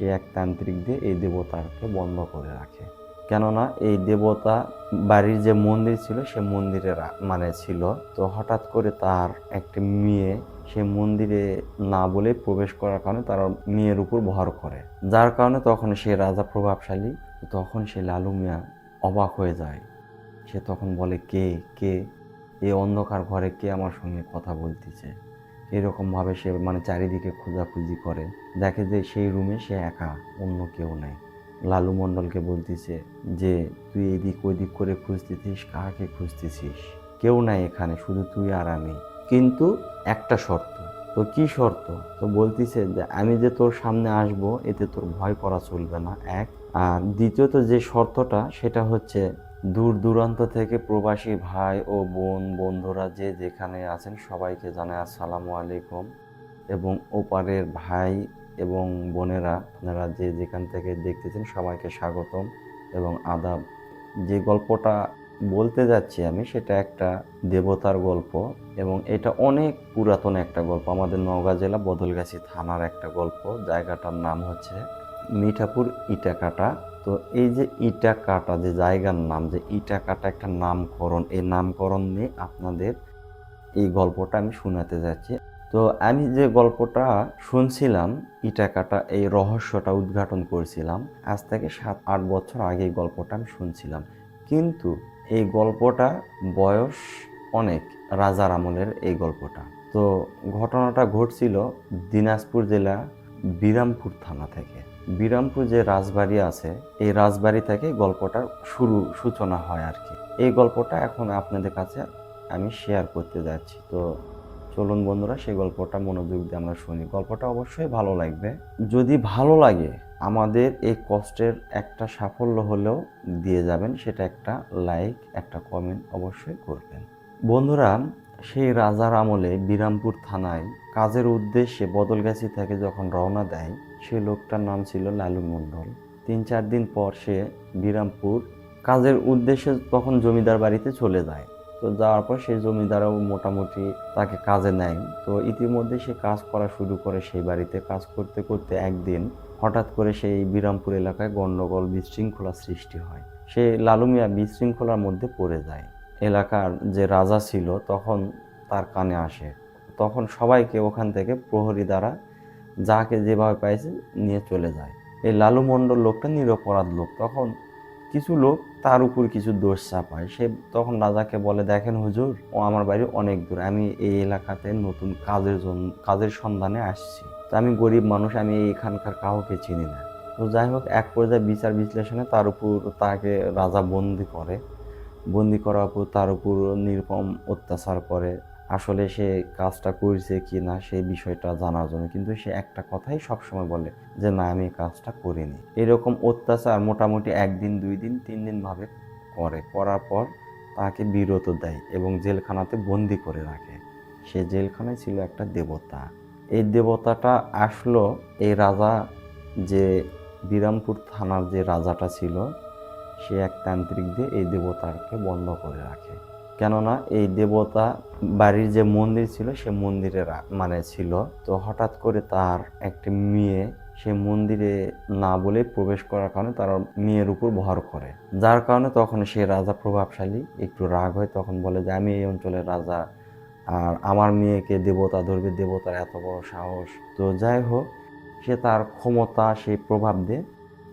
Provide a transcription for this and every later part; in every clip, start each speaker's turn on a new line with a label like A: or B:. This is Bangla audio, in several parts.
A: সে এক তান্ত্রিক দিয়ে এই দেবতাকে বন্ধ করে রাখে। কেননা এই দেবতা বাড়ির যে মন্দির ছিল, সে মন্দিরে মানে ছিল। তো হঠাৎ করে তার একটি মেয়ে সে মন্দিরে না বলে প্রবেশ করার কারণে তার মেয়ের উপর ভর করে। যার কারণে তখন সে রাজা প্রভাবশালী, তখন সে লালু মিয়া অবাক হয়ে যায়। সে তখন বলে, কে? কে? এই অন্ধকার ঘরে কে আমার সঙ্গে কথা বলতেছে? এরকমভাবে সে মানে চারিদিকে খোঁজাখুঁজি করে। দেখে যে সেই রুমে সে একা, অন্য কেউ নেই। লালু মণ্ডলকে বলতেছে যে, তুই এদিক ওইদিক করে খুঁজতেছিস, কাকে খুঁজতেছিস? কেউ নাই এখানে, শুধু তুই আর আমি। কিন্তু একটা শর্ত। তো কি শর্ত? তো বলতিছে যে, আমি যে তোর সামনে আসব, এতে তোর ভয় করা চলবে না। এক। আর দ্বিতীয়ত যে শর্তটা, সেটা হচ্ছে দূর দূরান্ত থেকে প্রবাসী ভাই ও বোন, বন্ধুরা যে যেখানে আছেন সবাইকে জানায় আসসালামু আলাইকুম। এবং ওপারের ভাই এবং বোনেরা, আপনারা যে যেখান থেকে দেখতেছেন সবাইকে স্বাগতম এবং আদাব। যে গল্পটা বলতে যাচ্ছি আমি, সেটা একটা দেবতার গল্প এবং এটা অনেক পুরাতন একটা গল্প। আমাদের নওগাঁ জেলা বদলগাছি থানার একটা গল্প। জায়গাটার নাম হচ্ছে মিঠাপুর ইটাকাটা। তো এই যে ইটাকাটা, যে জায়গার নাম, যে ইটাকাটা একটা নামকরণ, এই নামকরণ নিয়ে আপনাদের এই গল্পটা আমি শোনাতে যাচ্ছি। তো আমি যে গল্পটা শুনছিলাম, ইটাকাটা, এই রহস্যটা উদ্ঘাটন করছিলাম, আজ থেকে সাত, আট বছর আগে এই গল্পটা আমি শুনছিলাম। কিন্তু এই গল্পটা বয়স অনেক, রাজার আমলের এই গল্পটা। তো ঘটনাটা ঘটছিল দিনাজপুর জেলা বিরামপুর থানা থেকে। বিরামপুর যে রাজবাড়ি আছে, এই রাজবাড়ি থেকে গল্পটার শুরু সূচনা হয় আর কি। এই গল্পটা এখন আপনাদের কাছে আমি শেয়ার করতে যাচ্ছি। তো চলুন বন্ধুরা, সেই গল্পটা মনোযোগ দিয়ে আমরা শুনি। গল্পটা অবশ্যই ভালো লাগবে। যদি ভালো লাগে, আমাদের এই কষ্টের একটা সাফল্য হলেও দিয়ে যাবেন, সেটা একটা লাইক একটা কমেন্ট অবশ্যই করবেন। বন্ধুরা, সেই রাজার আমলে বিরামপুর থানায় কাজের উদ্দেশ্যে বদলগাছি থেকে যখন রওনা দেয় সে লোকটার নাম ছিল লালু মণ্ডল। তিন চার দিন পর সে বিরামপুর কাজের উদ্দেশ্যে তখন জমিদার বাড়িতে চলে যায়। তো যাওয়ার পর সেই জমিদারও মোটামুটি তাকে কাজে নেয়। তো ইতিমধ্যে সে কাজ করা শুরু করে সেই বাড়িতে। কাজ করতে করতে একদিন হঠাৎ করে সেই বিরামপুর এলাকায় গণ্ডগোল, বিশৃঙ্খলা সৃষ্টি হয়। সে লালু মিয়া বিশৃঙ্খলার মধ্যে পড়ে যায়। এলাকার যে রাজা ছিল তখন তার কানে আসে। তখন সবাইকে ওখান থেকে প্রহরী দ্বারা যাকে যেভাবে পাইছে নিয়ে চলে যায়। এই লালু মণ্ডল লোকটা নিরপরাধ লোক। তখন কিছু লোক তার উপর কিছু দোষ চাপায়। সে তখন রাজাকে বলে, দেখেন হুজুর, ও আমার বাড়ি অনেক দূর। আমি এই এলাকাতে নতুন কাজের জন্য কাজের সন্ধানে আসছি। তো আমি গরিব মানুষ, আমি এখানকার কাউকে চিনি না। তো যাই হোক, এক পর্যায়ে বিচার বিশ্লেষণে তার উপর তাকে রাজা বন্দি করে। বন্দি করার পর তার উপর নির্মম অত্যাচার করে। আসলে সে কাজটা করছে কি না সেই বিষয়টা জানার জন্য। কিন্তু সে একটা কথাই সবসময় বলে যে, না, আমি কাজটা করিনি। এরকম অত্যাচার মোটামুটি একদিন, দুই দিন, তিন দিন ভাবে করে। করার পর তাকে বিরত দেয় এবং জেলখানাতে বন্দি করে রাখে। সে জেলখানায় ছিল একটা দেবতা। এই দেবতাটা আসলো এই রাজা যে, বিরামপুর থানার যে রাজাটা ছিল, সে এক তান্ত্রিক দিয়ে এই দেবতাকে বন্ধ করে রাখে। কেননা এই দেবতা বাড়ির যে মন্দির ছিল সে মন্দিরে মানে ছিল। তো হঠাৎ করে তার একটি মেয়ে সে মন্দিরে না বলে প্রবেশ করার কারণে তার মেয়ের উপর ভর করে। যার কারণে তখন সে রাজা প্রভাবশালী, একটু রাগ হয়, তখন বলে যে, আমি এই অঞ্চলের রাজা, আর আমার মেয়েকে দেবতা ধরবে, দেবতার এত বড় সাহস। তো যাই হোক, সে তার ক্ষমতা, সেই প্রভাব দিয়ে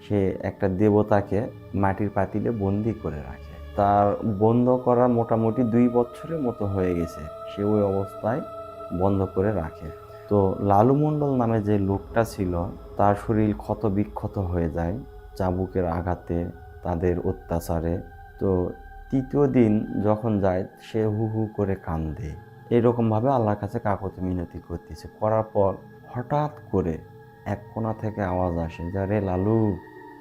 A: সে একটা দেবতাকে মাটির পাতিলে বন্দি করে রাখে। তার বন্ধ করা মোটামুটি দুই বছরের মতো হয়ে গেছে। সে ওই অবস্থায় বন্ধ করে রাখে। তো লালু মণ্ডল নামে যে লোকটা ছিল, তার শরীর ক্ষত বিক্ষত হয়ে যায়, চাবুকের আঘাতে, তাদের অত্যাচারে। তো তৃতীয় দিন যখন যায়, সে হু হু করে কান্দে এরকমভাবে আল্লাহর কাছে কাকতে মিনতি করতেছে। করার পর হঠাৎ করে এক কোণা থেকে আওয়াজ আসে যা রে লালু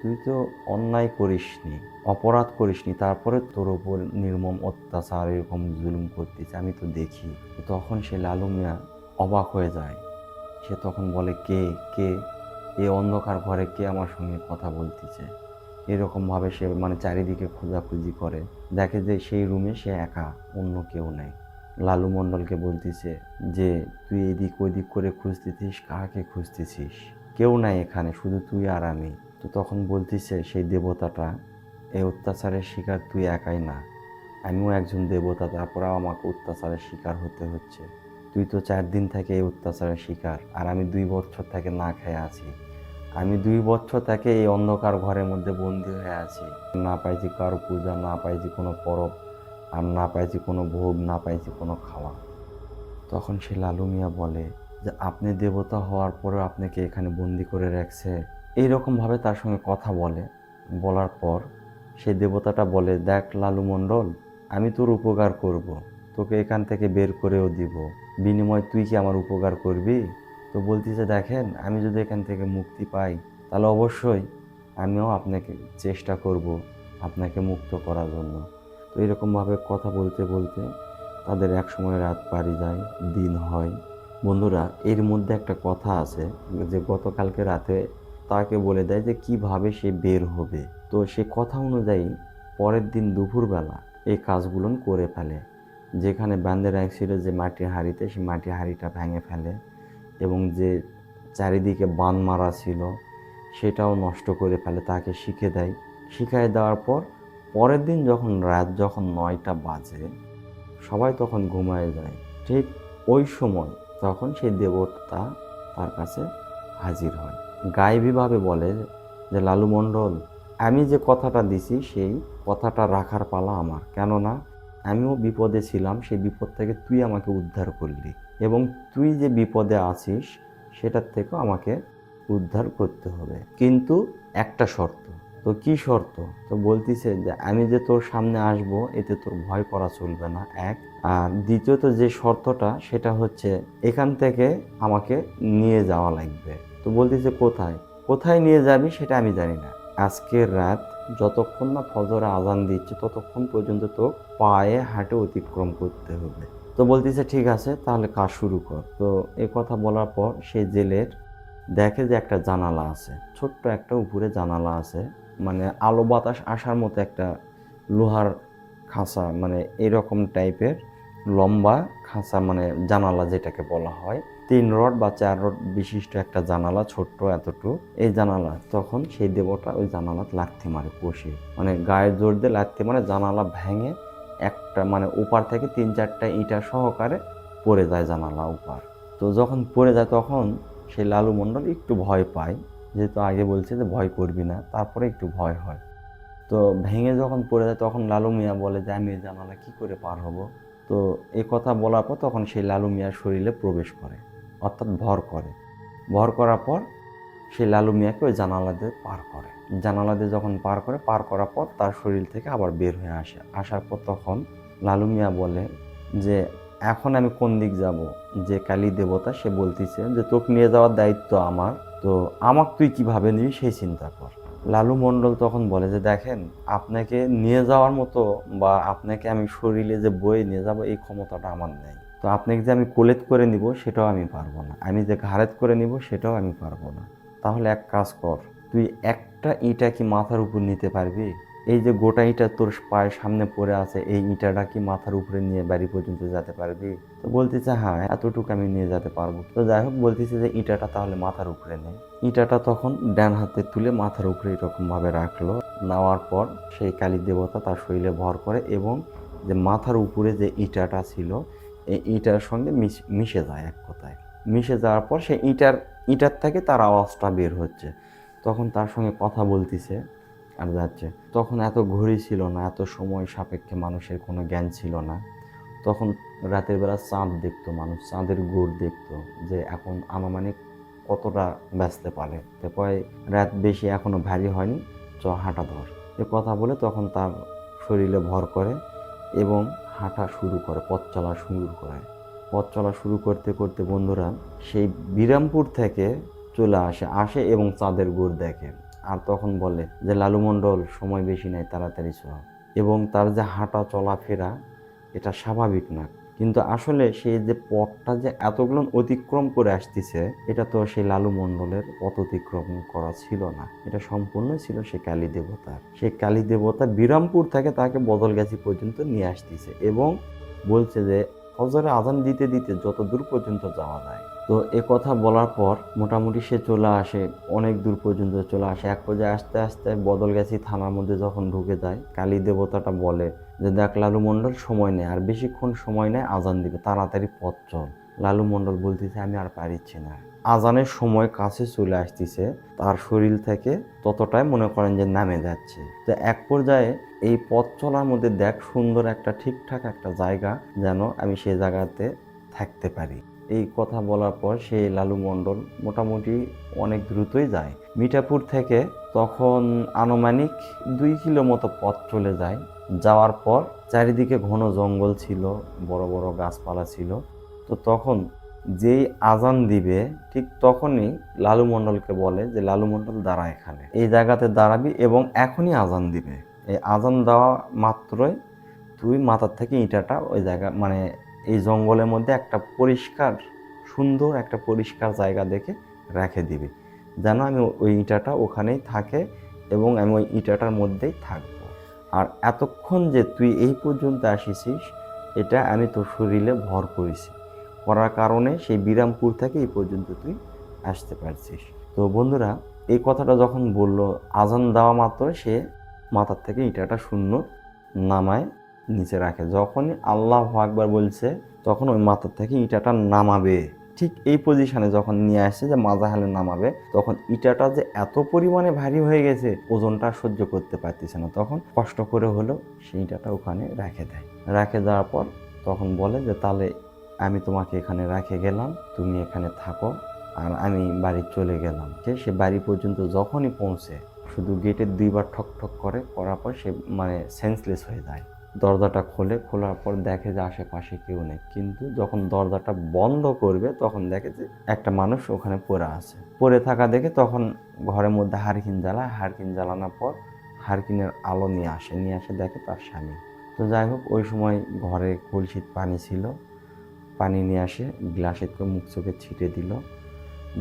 A: তুই তো অন্যায় করিসনি, অপরাধ করিসনি, তারপরে তোর ওপর নির্মম অত্যাচার এরকম জুলুম করতেছে, আমি তো দেখি। তখন সে লালু মিয়া অবাক হয়ে যায়। সে তখন বলে, কে কে? এই অন্ধকার ঘরে কে আমার সঙ্গে কথা বলতেছে? এরকমভাবে সে মানে চারিদিকে খোঁজাখুঁজি করে। দেখে যে সেই রুমে সে একা, অন্য কেউ নেই। লালু মণ্ডলকে বলতেছে যে, তুই এদিক ওইদিক করে খুঁজতেছিস? কাকে খুঁজতেছিস? কেউ নাই এখানে, শুধু তুই আর আমি। তো তখন বলতিছে, সেই দেবতাটা, এই অত্যাচারের শিকার তুই একাই না। আমিও একজন দেবতা, তারপরেও আমাকে অত্যাচারের শিকার হতে হচ্ছে। তুই তো চার দিন থেকে এই অত্যাচারের শিকার, আর আমি দুই বছর থেকে না খেয়ে আছি। আমি দুই বছর থেকে এই অন্ধকার ঘরের মধ্যে বন্দি হয়ে আছি। না পাইছি কারও পূজা, না পাইছি কোনো পরব, আর না পাইছি কোনো ভোগ, না পাইছি কোনো খাওয়া। তখন সে লালু মিয়া বলে, যে আপনি দেবতা হওয়ার পরেও আপনাকে এখানে বন্দি করে রাখছে? এইরকমভাবে তার সঙ্গে কথা বলে। বলার পর সেই দেবতাটা বলে, দেখ লালু মণ্ডল, আমি তোর উপকার করব। তোকে এখান থেকে বের করেও দিব। বিনিময় তুই কি আমার উপকার করবি? তো বলতেছে দেখেন, আমি যদি এখান থেকে মুক্তি পাই, তাহলে অবশ্যই আমিও আপনাকে চেষ্টা করব আপনাকে মুক্ত করার জন্য। তো এরকমভাবে কথা বলতে বলতে তাদের এক সময় রাত পাড়ি যায়, দিন হয়। বন্ধুরা, এর মধ্যে একটা কথা আছে যে, গতকালকে রাতে তাকে বলে দেয় যে, কীভাবে সে বের হবে? তো সে কথা অনুযায়ী পরের দিন দুপুরবেলা এই কাজগুলো করে ফেলে, যেখানে বান্ধে রাখছিল যে মাটির হাঁড়িতে সে মাটির হাঁড়িটা ভেঙে ফেলে এবং যে চারিদিকে বান মারা ছিল সেটাও নষ্ট করে ফেলে, তাকে শিখে দেয়। শিখাই দেওয়ার পর পরের দিন যখন রাত যখন নয়টা বাজে, সবাই তখন ঘুমায় যায়। ঠিক ওই সময় তখন সেই দেবতা তার কাছে হাজির হয়। গায়েবীভাবে বলে যে, লালু মণ্ডল, আমি যে কথাটা দিছি, সেই কথাটা রাখার পালা আমার। কেননা, আমিও বিপদে ছিলাম, সেই বিপদ থেকে তুই আমাকে উদ্ধার করলি। এবং তুই যে বিপদে আছিস, সেটার থেকেও আমাকে উদ্ধার করতে হবে। কিন্তু একটা শর্ত। তো কি শর্ত? তো বলতিছে যে, আমি যে তোর সামনে আসব, এতে তোর ভয় করা চলবে না, এক। আর দ্বিতীয়ত যে শর্তটা, সেটা হচ্ছে, এখান থেকে আমাকে নিয়ে যাওয়া লাগবে। তো বলতেছে, কোথায়? কোথায় নিয়ে যাবি সেটা আমি জানি না। আজকের রাত যতক্ষণ না ফজরে আজান দিচ্ছে, ততক্ষণ পর্যন্ত তো পায়ে হাঁটে অতিক্রম করতে হবে। তো বলতেছে, ঠিক আছে, তাহলে কাজ শুরু কর। তো এই কথা বলার পর সে জেলের দেখে যে একটা জানালা আছে, ছোট্ট একটা উপরে জানালা আছে মানে আলো বাতাস আসার মতো একটা লোহার খাঁচা মানে এরকম টাইপের লম্বা, খাঁচা মানে জানালা যেটাকে বলা হয়। তিন রড বা চার রড বিশিষ্ট একটা জানালা, ছোট্ট এতটুকু। এই জানালা, তখন সেই দেবতা ওই জানালাত লাথি মারে কষে মানে গায়ের জোর দিয়ে লাথি মারে, জানালা ভেঙে একটা মানে উপার থেকে তিন চারটা ইটা সহকারে পড়ে যায় জানালা উপার তো যখন পড়ে যায় তখন সেই লালু মণ্ডল একটু ভয় পায়। যেহেতু আগে বলছে যে ভয় করবি না, তারপরে একটু ভয় হয়। তো ভেঙে যখন পড়ে যায় তখন লালু মিয়া বলে যে, আমি এই জানালা কী করে পার হব? তো এই কথা বলার পর তখন সেই লালু মিয়ার শরীরে প্রবেশ করে, অর্থাৎ ভর করে। ভর করার পর সেই লালু মিয়াকে ওই জানালা দিয়ে পার করে। জানালা দিয়ে যখন পার করে, পার করার পর তার শরীর থেকে আবার বের হয়ে আসে। আসার পর তখন লালু মিয়া বলে যে, এখন আমি কোন দিক যাব? যে কালী দেবতা সে বলতেছে যে, তোকে নিয়ে যাওয়ার দায়িত্ব আমার। তো আমাকে তুই কীভাবে নিবি সেই চিন্তা কর। লালু মণ্ডল তখন বলে যে, দেখেন, আপনাকে নিয়ে যাওয়ার মতো বা আপনাকে আমি শরীরে যে বয়ে নিয়ে যাব, এই ক্ষমতাটা আমার নেই। তো আপনাকে যে আমি কোলেত করে নিব, সেটাও আমি পারব না। আমি যে ঘাড়েত করে নিব, সেটাও আমি পারব না। তাহলে এক কাজ কর, তুই একটা ইটা কি মাথার উপর নিতে পারবি? এই যে গোটা ইটা তোর পায়ের সামনে পড়ে আছে, এই ইটাটা কি মাথার উপরে নিয়ে বাড়ি পর্যন্ত যেতে পারবি? তো বলতেছে হ্যাঁ এতটুকু আমি নিয়ে যেতে পারব। তো যাই হোক, বলতেছে যে ইটাটা তাহলে মাথার উপরে নেই ইটাটা তখন ডান হাতে তুলে মাথার উপরে এরকম ভাবে রাখল। নেওয়ার পর সেই কালী দেবতা তার শরীরে ভর করে এবং যে মাথার উপরে যে ইটাটা ছিল, এই ইটার সঙ্গে মিশ- মিশে যায় এক কথায়। মিশে যাওয়ার পর সেই ইটার ইটার থেকে তার আওয়াজটা বের হচ্ছে। তখন তার সঙ্গে কথা বলতিছে। আর যাচ্ছে। তখন এত ঘড়ি ছিল না, এত সময় সাপেক্ষে মানুষের কোনো জ্ঞান ছিল না। তখন রাতের বেলা চাঁদ দেখতো মানুষ, চাঁদের গোড় দেখতো যে এখন আনুমানিক কতটা ব্যস্তে পারে। তো কয়, রাত বেশি এখনও ভারী হয়নি, চ হাঁটা ধর। এ কথা বলে তখন তার শরীরে ভর করে এবং হাঁটা শুরু করে, পথ চলা শুরু করে। পথ চলা শুরু করতে করতে বন্ধুরা সেই বিরামপুর থেকে চলে আসে আসে এবং চাঁদের গোড় দেখে। আর তখন বলে যে, লালু মণ্ডল, সময় বেশি নাই, তাড়াতাড়ি চ এবং তার যে হাঁটা চলাফেরা, এটা স্বাভাবিক না। কিন্তু আসলে সেই যে পথটা যে এতগুলো অতিক্রম করে আসতেছে, এটা তো সেই লালু মণ্ডলের পথ অতিক্রম করা ছিল না। এটা সম্পূর্ণ ছিল সেই কালী দেবতার। সেই কালী দেবতা বিরামপুর থেকে তাকে বদলগাছি পর্যন্ত নিয়ে আসতেছে এবং বলছে যে ফজরে আজান দিতে দিতে যত দূর পর্যন্ত যাওয়া যায় তো এ কথা বলার পর মোটামুটি সে চলে আসে, অনেক দূর পর্যন্ত চলে আসে। এক পর্যায়ে আস্তে আস্তে বদলগাছি থানার মধ্যে যখন ঢুকে যায়, কালী দেবতাটা বলে যে, দেখ, লালু মণ্ডল, সময় নেই। আর বেশিক্ষণ সময় নেই, আজান দিবে। তাড়াতাড়ি পথ চল। লালু মণ্ডল বলতেছে, আমি আর পারিচ্ছি না। আজানের সময় কাছে চলে আসতেছে, তার শরীর থেকে ততটাই মনে করেন যে নামে যাচ্ছে। তো এক পর্যায়ে এই পথ চলার মধ্যে দেখ, সুন্দর একটা ঠিকঠাক একটা জায়গা যেন আমি সেই জায়গাতে থাকতে পারি। এই কথা বলার পর সেই লালু মণ্ডল মোটামুটি অনেক দ্রুতই যায়। মিঠাপুর থেকে তখন আনুমানিক দুই কিলো মতো পথ চলে যায়। যাওয়ার পর চারিদিকে ঘন জঙ্গল ছিল, বড় বড় গাছপালা ছিল। তো তখন যেই আজান দিবে, ঠিক তখনই লালু মণ্ডলকে বলে যে, লালু মণ্ডল, দাঁড়া এখানে। এই জায়গাতে দাঁড়াবি এবং এখনই আজান দিবে। এই আজান দেওয়া মাত্রই তুই মাথার থেকে ইটাটা ওই জায়গা মানে এই জঙ্গলের মধ্যে একটা পরিষ্কার, সুন্দর একটা পরিষ্কার জায়গা দেখে রেখে দিবি। যেন আমি ওই ইটাটা ওখানেই থাকে এবং আমি ওই ইটাটার মধ্যেই থাকব। আর এতক্ষণ যে তুই এই পর্যন্ত আসিছিস এটা আমি তোর শরীরে ভর করেছি। করার কারণে সেই বিরামপুর থেকে এই পর্যন্ত তুই আসতে পারছিস। তো বন্ধুরা, এই কথাটা যখন বলল, আজান দেওয়া মাত্র সে মাথার থেকে ইটাটা শূন্য নামায় নিচে রাখে। যখনই আল্লাহ আকবার বলছে, তখন ওই মাথার থেকে ইটাটা নামাবে। ঠিক এই পজিশনে যখন নিয়ে আসছে যে মাজা মাজাহালে নামাবে, তখন ইটাটা যে এত পরিমাণে ভারী হয়ে গেছে, ওজনটা সহ্য করতে পারতেছে না। তখন কষ্ট করে হলেও সেই ইটাটা ওখানে রেখে দেয়। রেখে দেওয়ার পর তখন বলে যে, তাহলে আমি তোমাকে এখানে রেখে গেলাম, তুমি এখানে থাকো আর আমি বাড়ি চলে গেলাম। যে সে বাড়ি পর্যন্ত যখনই পৌঁছে, শুধু গেটের দুইবার ঠক ঠক করে, করার পর সে মানে সেন্সলেস হয়ে যায়। দরজাটা খোলে, খোলার পর দেখে যে আশেপাশে কেউ নেই। কিন্তু যখন দরজাটা বন্ধ করবে, তখন দেখে যে একটা মানুষ ওখানে পড়ে আছে। পড়ে থাকা দেখে তখন ঘরের মধ্যে হারকিন জ্বালায়। হারকিন জ্বালানোর পর হারকিনের আলো নিয়ে আসে। নিয়ে আসে দেখে তার স্বামী। তো যাই হোক, ওই সময় ঘরে কলসিত পানি ছিল। পানি নিয়ে আসে গ্লাসের করে মুখ চোখে ছিটে দিল।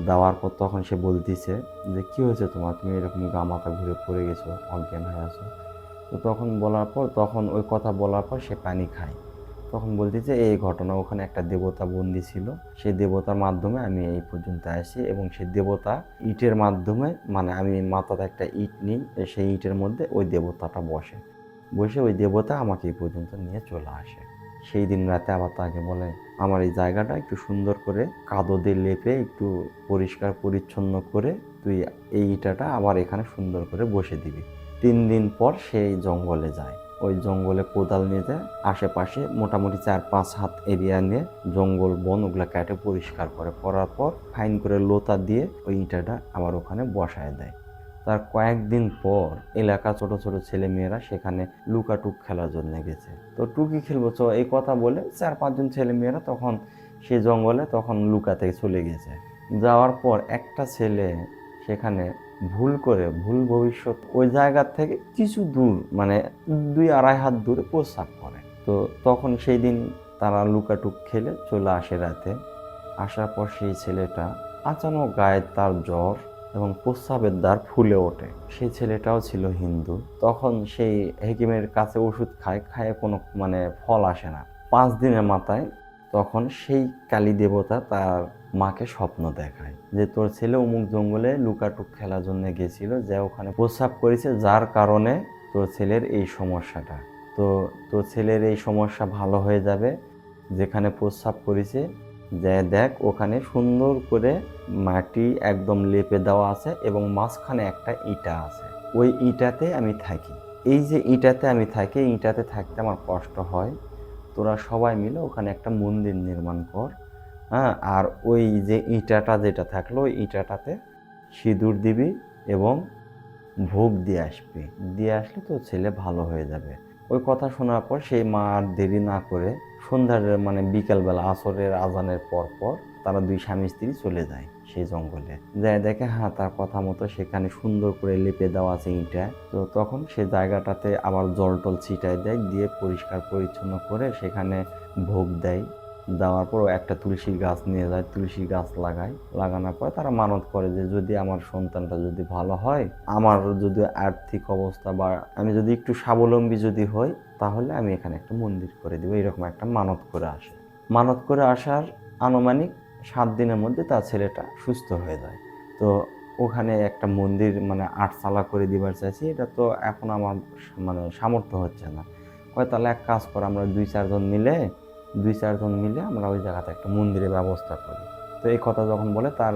A: দেওয়ার পর তখন সে বলতেছে যে, কি হয়েছে তোমার? তুমি এরকম গা মাথা ঘুরে পড়ে গেছো, অজ্ঞান হয়ে আছো? তো তখন বলার পর, তখন ওই কথা বলার পর সে পানি খায়। তখন বলতেছে, এই ঘটনা ওখানে একটা দেবতা বন্দি ছিল। সেই দেবতার মাধ্যমে আমি এই পর্যন্ত আসি এবং সেই দেবতা ইটের মাধ্যমে মানে আমি মাথাতে একটা ইট নিই, সেই ইটের মধ্যে ওই দেবতাটা বসে। বসে ওই দেবতা আমাকে এই পর্যন্ত নিয়ে চলে আসে। সেই দিন রাতে আবার তাকে বলে, আমার এই জায়গাটা একটু সুন্দর করে কাদো দিয়ে লেপে, একটু পরিষ্কার পরিচ্ছন্ন করে তুই এই ইটাটা আবার এখানে সুন্দর করে বসে দিবি। তিন দিন পর সেই জঙ্গলে যায়। ওই জঙ্গলে কোদাল নিয়ে যায়, আশেপাশে মোটামুটি চার পাঁচ হাত এরিয়া নিয়ে জঙ্গল বন ওগুলা কেটে পরিষ্কার করে। করার পর ফাইন করে লোতা দিয়ে ওই ইটাটা আবার ওখানে বসায় দেয়। তার কয়েকদিন পর এলাকা ছোট ছোট ছেলে মেয়েরা সেখানে লুকাটুক খেলার জন্য গেছে। তো টুকি খেলব চ এই কথা বলে চার পাঁচজন ছেলে মেয়েরা তখন সে জঙ্গলে তখন লুকাতে চলে গেছে। যাওয়ার পর একটা ছেলে সেখানে ভুল করে, ভুল ভবিষ্যৎ ওই জায়গা থেকে কিছু দূর মানে দুই আড়াই হাত দূরে প্রস্রাব করে। তো তখন সেই দিন তারা লুকাটুক খেলে চলে আসে রাতে। আসার পর সেই ছেলেটা আচানক গায়ে তার জ্বর এবং প্রস্রাবের দ্বার ফুলে ওঠে। সেই ছেলেটাও ছিল হিন্দু। তখন সেই হেকিমের কাছে ওষুধ খায় খায় কোনো মানে ফল আসে না। পাঁচ দিনের মাথায় তখন সেই কালী দেবতা তার মাকে স্বপ্ন দেখায় যে তোর ছেলে অমুক জঙ্গলে লুকাটুক খেলার জন্য গেছিল, যে ওখানে প্রস্রাব করেছে, যার কারণে তোর ছেলের এই সমস্যাটা। তো তোর ছেলের এই সমস্যা ভালো হয়ে যাবে, যেখানে প্রস্রাব করেছে, যে দেখ, ওখানে সুন্দর করে মাটি একদম লেপে দেওয়া আছে এবং মাঝখানে একটা ইটা আছে। ওই ইটাতে আমি থাকি। এই যে ইটাতে আমি থাকি, ইটাতে থাকতে আমার কষ্ট হয়। তোরা সবাই মিলে ওখানে একটা মন্দির নির্মাণ কর হ্যাঁ? আর ওই যে ইটাটা যেটা থাকল, ওই ইটাটাতে সিঁদুর দিবি এবং ভোগ দিয়ে আসবি। দিয়ে আসলে তো ছেলে ভালো হয়ে যাবে। ওই কথা শোনার পর সেই মা আর দেরি না করে সন্ধ্যার মানে বিকালবেলা, আসরের আজানের পর পর তারা দুই স্বামী স্ত্রী চলে যায় সেই জঙ্গলে। যায় দেখে হ্যাঁ তার কথা মতো সেখানে সুন্দর করে লেপে দেওয়া আছে ইটা তো তখন সে জায়গাটাতে আবার জল টল ছিটায় দেয়, দিয়ে পরিষ্কার পরিচ্ছন্ন করে সেখানে ভোগ দেয়। দেওয়ার পর একটা তুলসী গাছ নিয়ে যায় তুলসী গাছ লাগায়। লাগানোর পর তারা মানত করে যে, যদি আমার সন্তানটা যদি ভালো হয়, আমার যদি আর্থিক অবস্থা বা আমি যদি একটু স্বাবলম্বী যদি হই, তাহলে আমি এখানে একটা মন্দির করে দেবো। এরকম একটা মানত করে আসে। মানত করে আসার আনুমানিক সাত দিনের মধ্যে তার ছেলেটা সুস্থ হয়ে যায়। তো ওখানে একটা মন্দির মানে আটচালা করে দিবার চাইছি, এটা তো এখন আমার মানে সামর্থ্য হচ্ছে না। হয় তাহলে এক কাজ কর, আমরা দুই চারজন মিলে, দুই চারজন মিলে আমরা ওই জায়গাতে একটা মন্দিরের ব্যবস্থা করি। তো এই কথা যখন বলে তার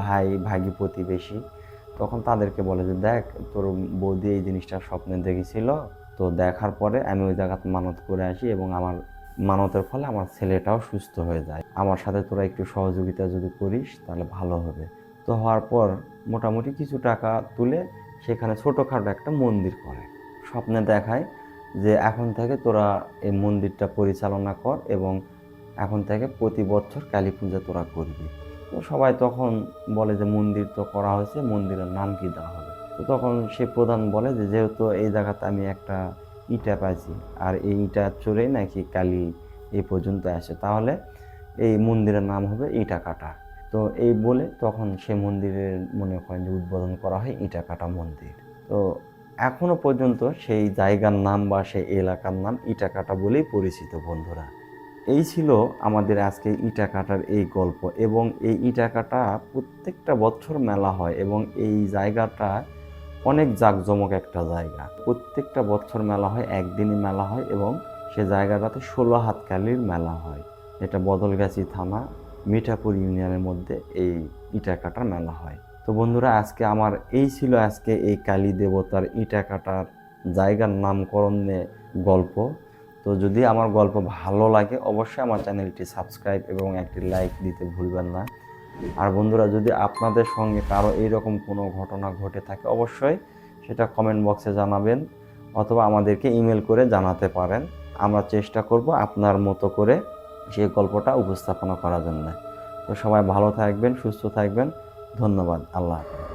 A: ভাই, ভাগি প্রতিবেশী, তখন তাদেরকে বলে যে, দেখ, তোর বৌদি এই জিনিসটা স্বপ্নে দেখেছিল, তো দেখার পরে আমি ওই জায়গাতে মানত করে আসি এবং আমার মানতের ফলে আমার ছেলেটাও সুস্থ হয়ে যায়। আমার সাথে তোরা একটু সহযোগিতা যদি করিস, তাহলে ভালো হবে। তো হওয়ার পর মোটামুটি কিছু টাকা তুলে সেখানে ছোটোখাটো একটা মন্দির করে। স্বপ্নে দেখায় যে এখন থেকে তোরা এই মন্দিরটা পরিচালনা কর এবং এখন থেকে প্রতি বছর কালী পূজা তোরা করবি। তো সবাই তখন বলে যে মন্দির তো করা হয়েছে, মন্দিরের নাম কি দেওয়া হবে? তো তখন সে প্রধান বলে যে, যেহেতু এই জায়গাতে আমি একটা ইটা পাইছি আর এই ইটা চড়েই নাকি কালী এ পর্যন্ত আসে। তাহলে এই মন্দিরের নাম হবে ইটা কাটা। তো এই বলে তখন সে মন্দিরের মনে করেন যে উদ্বোধন করা হয় ইটা কাটা মন্দির। তো এখনও পর্যন্ত সেই জায়গার নাম বা সেই এলাকার নাম ইটাকাটা বলেই পরিচিত বন্ধুরা। এই ছিল আমাদের আজকে ইটাকাটার এই গল্প এবং এই ইটাকাটা প্রত্যেকটা বছর মেলা হয় এবং এই জায়গাটা অনেক জাঁকজমক একটা জায়গা। প্রত্যেকটা বছর মেলা হয়, একদিনই মেলা হয় এবং সে জায়গাটাতে ষোলো হাতকালির মেলা হয়। এটা বদলগাছি থানা, মিঠাপুর ইউনিয়নের মধ্যে এই ইটাকাটার মেলা হয়। তো বন্ধুরা, আজকে আমার এই ছিল আজকে এই কালী দেবতার ইটা কাটার জায়গার নামকরণ নিয়ে গল্প। তো যদি আমার গল্প ভালো লাগে, অবশ্যই আমার চ্যানেলটি সাবস্ক্রাইব এবং একটি লাইক দিতে ভুলবেন না। আর বন্ধুরা, যদি আপনাদের সঙ্গে কারও এইরকম কোনো ঘটনা ঘটে থাকে, অবশ্যই সেটা কমেন্ট বক্সে জানাবেন অথবা আমাদেরকে ইমেল করে জানাতে পারেন। আমরা চেষ্টা করব আপনার মতো করে সেই গল্পটা উপস্থাপনা করার জন্য। তো সবাই ভালো থাকবেন, সুস্থ থাকবেন। ধন্যবাদ। আল্লাহ হাফেজ।